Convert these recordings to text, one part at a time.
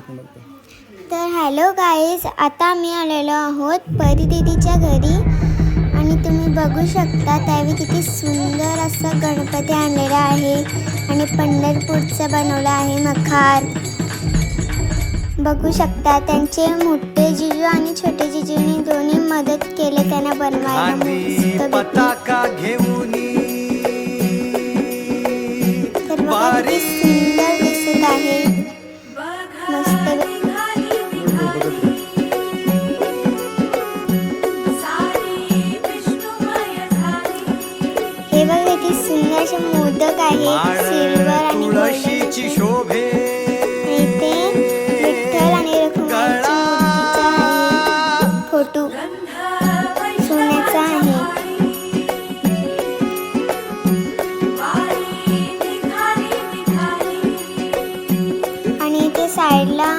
तर hello guys आता आम्ही आलेलो आहोत परी दीदीच्या घरी. आणि तुम्ही बघू शकता त्यावेळी किती सुंदर असं गणपती आणलेला आहे. आणि पंढरपूरचं बनवलं आहे मखार. बघू शकता त्यांचे मोठे जिजू आणि छोटे जिजूनी दोन्ही मदत केले त्यांना बनवायला. सोन्याचा आहे. आणि इथे साईडला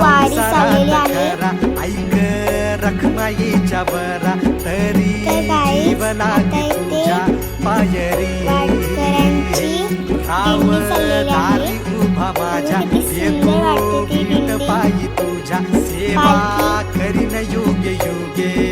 वाडी चाललेली आहे. ऐक रखमाईच्या बरा तरी इथे तुझ्या पायरी. दिंडी उभा माझ्या बघा किती सुंदर वाटते ती पीठ दिंडी. पायी तुझ्या सेवा. करीन युगे युगे